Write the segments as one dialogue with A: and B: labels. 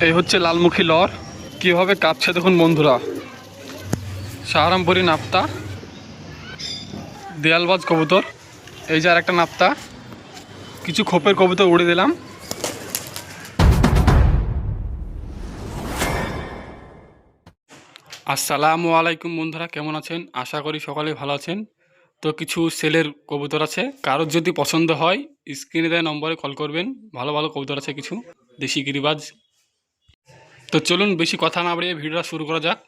A: এই হচ্ছে লালমুখী লর। কীভাবে কাঁপছে দেখুন বন্ধুরা। সাহারামপুরি নাপ্তা। দেয়ালবাজ কবুতর। এই যে আর একটা নাপ্তা। কিছু খোপের কবুতর উড়ে দিলাম। আসসালামু আলাইকুম বন্ধুরা, কেমন আছেন? আশা করি সকলে ভালো আছেন। তো কিছু সেলের কবুতর আছে। কারোর যদি পছন্দ হয়, স্ক্রিনে দেয় নম্বরে কল করবেন। ভালো ভালো কবুতর আছে কিছু। দেশি গিরিবাজ। তো চলুন বেশি কথা না বাড়িয়ে ভিডিওটা শুরু করা যাক।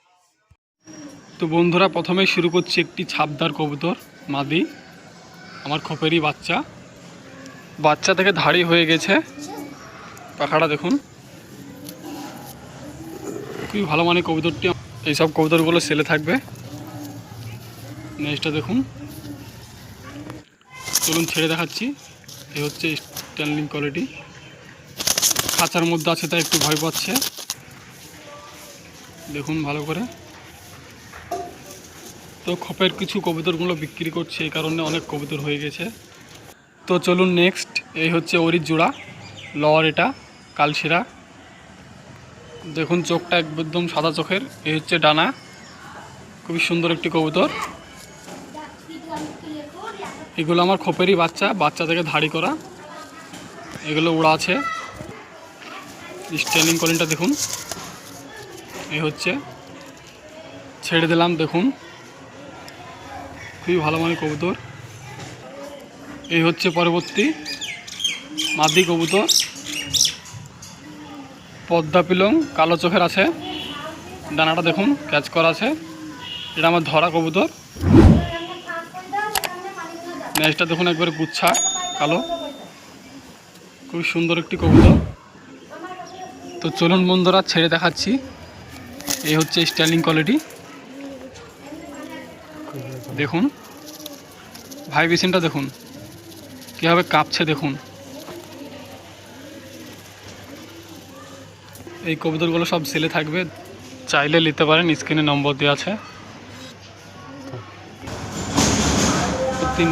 A: তো বন্ধুরা, প্রথমেই শুরু করছি একটি ছাপদার কবুতর, মাদি, আমার খোপেরই বাচ্চা। বাচ্চা থেকে ধাড়ি হয়ে গেছে। পাখাটা দেখুন। খুবই ভালো মানে কবুতরটি। এইসব কবুতরগুলো সেলে থাকবে। নেক্সটটা দেখুন। চলুন ছেড়ে দেখাচ্ছি। এই হচ্ছে স্ট্যান্ডিং কোয়ালিটি। খাঁচার মধ্যে আছে তাই একটু ভয় পাচ্ছে। দেখুন ভালো করে। তো খোপের কিছু কবুতরগুলো বিক্রি করছে, এই কারণে অনেক কবুতর হয়ে গেছে। তো চলুন নেক্সট এই হচ্ছে ওরির জোড়া লর এটা, কালশিরা। দেখুন চোখটা একদম সাদা চোখের, এই হচ্ছে ডানা। খুবই সুন্দর একটি কবুতর। এগুলো আমার খোপেরই বাচ্চা বাচ্চা থেকে ধাড়ি করা। এগুলো উড়া আছে। স্ট্যান্ডিং কলিনটা দেখুন। এই হচ্ছে। ছেড়ে দিলাম, দেখুন। খুবই ভালো মানে কবুতর। এই হচ্ছে পরবর্তী মাদি কবুতর। পদ্মা পিলং, কালো চোখের আছে। দানাটা দেখুন, ক্যাচ করা আছে। এটা আমার ধরা কবুতর। ম্যাচটা দেখুন একবারে গুচ্ছা, কালো। খুব সুন্দর একটি কবুতর। তো চলুন বন্ধুরা, ছেড়ে দেখাচ্ছি। এই হচ্ছে স্টাইলিং কোয়ালিটি। দেখুন। ভাইব্রেশনটা দেখুন। কীভাবে কাঁপছে দেখুন। এই কবুতরগুলো সব সেলে থাকবে। চাইলে নিতে পারেন, স্ক্রিনে নম্বর দেওয়া আছে।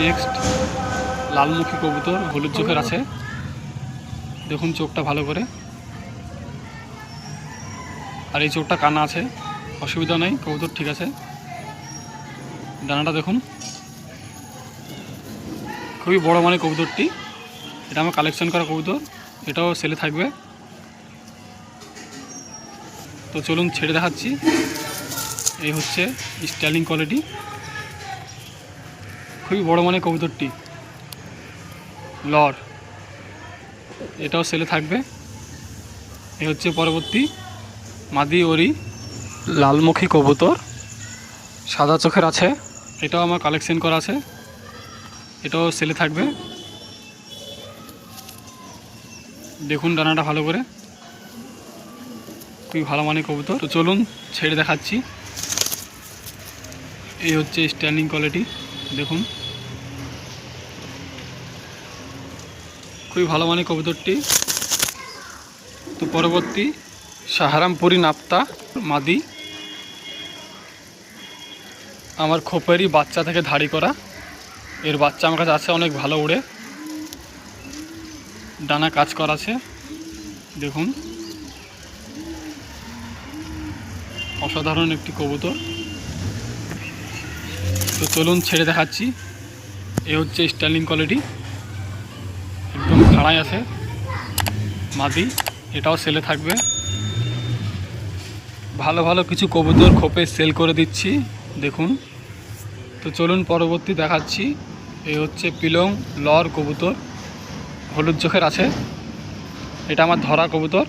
A: নেক্সট লালমুখী কবুতর, হলুদ চোখের আছে। দেখুন চোখটা ভালো করে। আর এই চোখটা কানা আছে। অসুবিধা নেই, কবুতর ঠিক আছে। ডানাটা দেখুন। খুবই বড় মানে কবুতরটি। এটা আমার কালেকশন করা কবুতর। এটাও সেলে থাকবে। তো চলুন ছেড়ে দেখাচ্ছি। এই হচ্ছে স্টাইলিং কোয়ালিটি। খুবই বড় মানে কবুতরটি। লর। এটাও সেলে থাকবে। এই হচ্ছে পরবর্তী। মাদি ওরি, লালমুখী কবুতর, সাদা চোখের আছে, এটাও আমার কালেকশন করা আছে, এটাও সেলে থাকবে। দেখুন ডানাটা ভালো করে। খুবই ভালো মানে কবুতর। তো চলুন, ছেড়ে দেখাচ্ছি। এই হচ্ছে স্ট্যান্ডিং কোয়ালিটি দেখুন। খুবই ভালো মানে কবুতরটি। তো পরবর্তী সাহারামপুরি নাপ্তা, মাদি। আমার খোপেরই বাচ্চা থেকে ধাড়ি করা। এর বাচ্চা আমার কাছে আছে, অনেক ভালো উড়ে। ডানা কাজ করা আছে, দেখুন। অসাধারণ একটি কবুতর। তো চলুন ছেড়ে দেখাচ্ছি। এ হচ্ছে স্টাইলিং কোয়ালিটি। একদম খাড়াই আছে। মাদি, এটাও সেলে থাকবে। ভালো ভালো কিছু কবুতর খোপে সেল করে দিচ্ছি, দেখুন। তো চলুন পরবর্তী দেখাচ্ছি। এই হচ্ছে পিলং লর কবুতর, হলুদ চোখের আছে। এটা আমার ধরা কবুতর।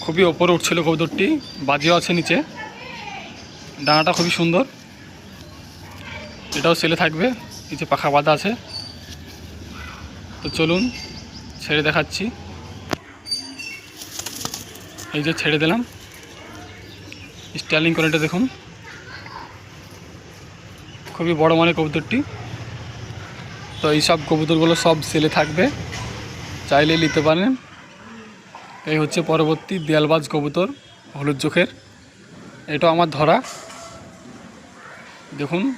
A: খুবই ওপরে উঠছিল কবুতরটি, বাজিও আছে নিচে। ডানাটা খুবই সুন্দর। এটাও সেলে থাকবে নিচে পাখা বাঁধা আছে। তো চলুন, ছেড়ে দেখাচ্ছি। এই যে ছেড়ে দিলাম। স্টাইলিং কোয়ালিটি দেখুন। খুবই বড় মানে কবুতরটি। তো এইসব কবুতরগুলো সব সেলে থাকবে। চাইলে নিতে পারেন। এই হচ্ছে পরবর্তী দেয়ালবাজ কবুতর, হলুদ চোখের। এটা আমার ধরা। দেখুন।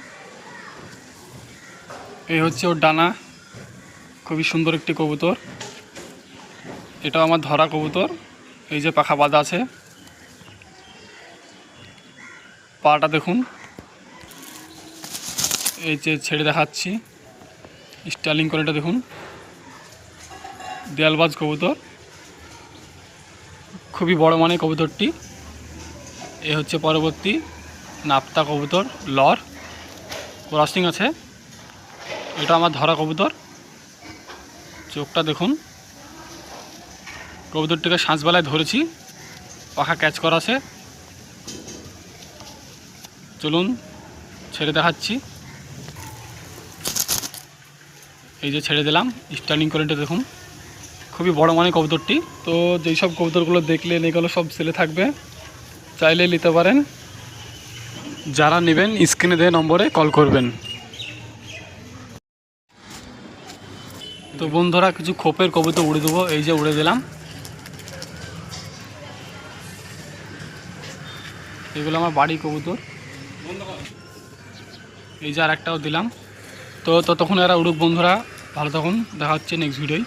A: এই হচ্ছে ওর ডানা। খুবই সুন্দর একটি কবুতর। এটা আমার ধরা কবুতর। এই যে পাখা বাঁধা আছে। পাটা দেখুন। এই যে ছেড়ে দেখাচ্ছি। স্টাইলিং করে এটা দেখুন। দেয়ালবাজ কবুতর। খুবই বড় মানে কবুতরটি। এ হচ্ছে পরবর্তী নাপ্তা কবুতর, লর। ক্রসিং আছে। এটা আমার ধরা কবুতর। চোখটা দেখুন। কবুতরটিকে সাঁঝবেলায় ধরেছি। পাখা ক্যাচ করা আছে। চলুন, ছেড়ে দেখাচ্ছি। এই যে ছেড়ে দিলাম স্টার্নিং কারেন্টে দেখুন। খুবই বড় মানে কবুতরটি। তো যেই সব কবুতরগুলো দেখলেন, এগুলো সব সেলে থাকবে। চাইলে নিতে পারেন। যারা নেবেন স্ক্রিনে দেওয়া নম্বরে কল করবেন। তো বন্ধুরা, কিছু খোপের কবুতর উড়ে দেবো। এই যে উড়ে দিলাম। এগুলো আমার বাড়ি কবুতর। এই যে আর একটাও দিলাম। তো ততক্ষণ এরা উড়ুক বন্ধুরা, ভালো থাকুন, দেখা হচ্ছে নেক্সট ভিডিওয়